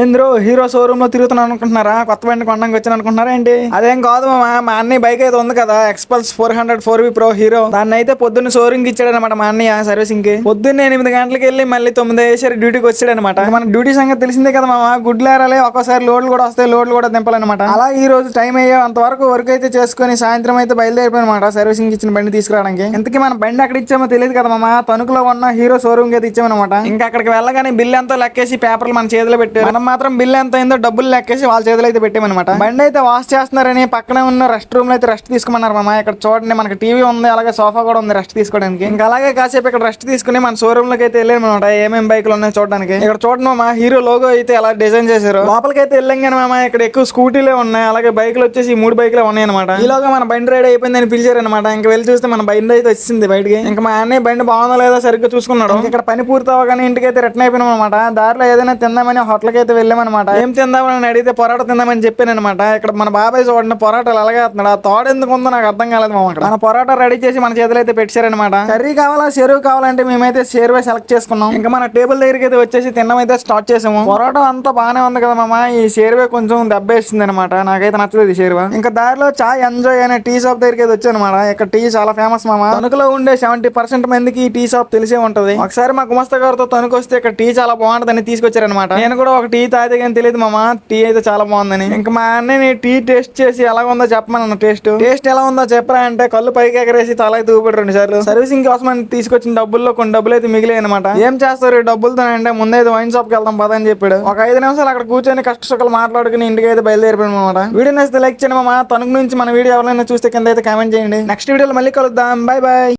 ఏంద్రో hero షోరూమ్లో తిరుగుతున్నాను అనుకుంటున్నారా? కొత్త బండి కొనడానికి వచ్చాను అనుకుంటున్నారా ఏంటి? అదేం కాదు మా మా అన్నయ్య బైక్ అయితే ఉంది కదా Xpulse four hundred four B pro Hero దాన్ని అయితే పొద్దున్న షోరూమ్కి ఇచ్చాడు అనమాట మా అన్నయ్య సర్వీసింగ్కి. పొద్దున్న ఎనిమిది గంటలకు వెళ్ళి మళ్ళీ తొమ్మిది అయ్యేసరి డ్యూటీకి వచ్చాడు అనమాట మన డ్యూటీ సంగతి తెలిసిందే కదా మామ గుడ్లు ఏరాలి ఒక్కోసారి లోడ్లు కూడా వస్తాయి లోడ్లు కూడా దింపాలన్నమాట. అలా ఈ రోజు టైం అయ్యే అంతవరకు వర్క్ అయితే చేసుకుని సాయంత్రం అయితే బయలుదేరిపోయినమాట సర్వీసింగ్ ఇచ్చిన బండి తీసుకురావడానికి. ఇంతకీ మన బండి అక్కడ ఇచ్చామో తెలియదు కదా మామ తణుకులో ఉన్న హీరో షోరూమ్కి అయితే ఇచ్చామన్నమాట. ఇంకా అక్కడికి వెళ్ళగానే బిల్ ఎంతో లెక్కేసి పేపర్లు మన చేతిలో పెట్టారు. మనం మాత్రం బిల్ ఎంత అయిందో డబ్బులు లెక్కేసి వాళ్ళ చేతిలో అయితే పెట్టామన్నమాట. బండి అయితే వాష్ చేస్తున్నారని పక్కనే ఉన్న రెస్ట్ రూమ్లో అయితే రెస్ట్ తీసుకోమన్నారు మామ ఇక్కడ చూడండి మనకి టీవీ ఉంది అలాగే సోఫా కూడా ఉంది రెస్ట్ తీసుకోవడానికి. ఇంకా అలాగే కాసేపు ఇక్కడ రెస్ట్ తీసుకుని మన షోరూమ్లోకి అయితే వెళ్ళాము అనమాట ఏమేమి బైకులు ఉన్నాయి చూడడానికి. ఇక్కడ చూడండి మామ హీరో లోగో అయితే ఎలా డిజైన్ చేశారు. లోపలికి అయితే వెళ్ళాం కానీ మామ ఇక్కడ ఎక్కువ స్కూటీలే ఉన్నాయి. అలాగే బైకులు వచ్చేసి మూడు బైకులే ఉన్నాయి అనమాట ఈలోగా మన బండి రైడ్ అయిపోయిందని పిలిచారనమాట ఇంకా వెళ్ళి చూస్తే మన బండి అయితే వచ్చింది బయటికి. ఇంకా మా అన్నయ్య బండి బాగుందో లేదో? సరిగ్గా చూసుకున్నాడు. ఇక్కడ పని పూర్తి అవ్వగానే ఇంటికి అయితే రిటర్న్ అయిపోయినాం అనమాట దారిలో ఏదైనా తిందామని హోటల్కి అయితే వెళ్ళామన్నమాట. ఏం తిందామని అడిగితే పొరాట తిందామని చెప్పాను అనమాట ఇక్కడ మన బాబాయ్ చూడండి పొరాటాలు అలాగే వస్తున్నాడు. ఆ తోడు ఎందుకు ఉందో నాకు అర్థం కాలేదు మామ అక్కడ. మన పొరాటా రెడీ చేసి మన చేతిలో అయితే పెట్టారనమాట కర్రీ కావాలా చెరువు కావాలంటే మేమైతే షేర్వే సెలెక్ట్ చేసుకున్నాం. ఇంకా మన టేబుల్ దగ్గరికి అయితే వచ్చేసి తినడం అయితే స్టార్ట్ చేసాము. పొరాటా అంతా బాగానే ఉంది కదా మామ. ఈ షేర్వే కొంచెం దెబ్బేసింది అనమాట నాకైతే నచ్చలేదు ఈ ఇంకా దారిలో చాయ్ ఎంజాయ్ అనే టీ షాప్ దగ్గరికి అయితే వచ్చాను అనమాట ఇక్కడ టీ చాలా ఫేమస్ మామ. తణుకులో ఉండే సెవెంటీ పర్సెంట్ మందికి ఈ టీ షాప్ తెలిసే ఉంటది. ఒకసారి మా గుమస్తా గారితో తణుకు వస్తే ఇక్కడ టీ చాలా బాగుంటదని తీసుకొచ్చారనమాట నేను కూడా ఒక టీ తాగితే కానీ తెలియదు మామ? టీ అయితే చాలా బాగుందని. ఇంకా మా అన్నని టీ టేస్ట్ చేసి ఎలా ఉందో చెప్పమన్న టేస్ట్. టేస్ట్ ఎలా ఉందో చెప్పరా అంటే కళ్ళు పైకి ఎగరేసి తల అయితే ఊపిడి రెండు సార్లు. సర్వీసింగ్ కోసం అని తీసుకొచ్చిన డబ్బుల్లో కొన్ని డబ్బులు అయితే మిగిలాయి అనమాట ఏం చేస్తారు? ఈ డబ్బులతో అంటే ముందైతే వైన్ షాప్కి వెళ్దాం పద అని చెప్పాడు. ఒక ఐదు నిమిషాలు అక్కడ కూర్చొని కష్ట సుఖాలు మాట్లాడుకుని ఇంటికి అయితే బయలుదేరిపోయాం అనమాట వీడియో నచ్చితే లైక్ చేయండి మామ. తణుకు నుంచి మన వీడియో ఎవరైనా చూస్తే కింద అయితే కామెంట్ చేయండి. నెక్స్ట్ వీడియోలో మళ్ళీ కలుద్దాం. Bye bye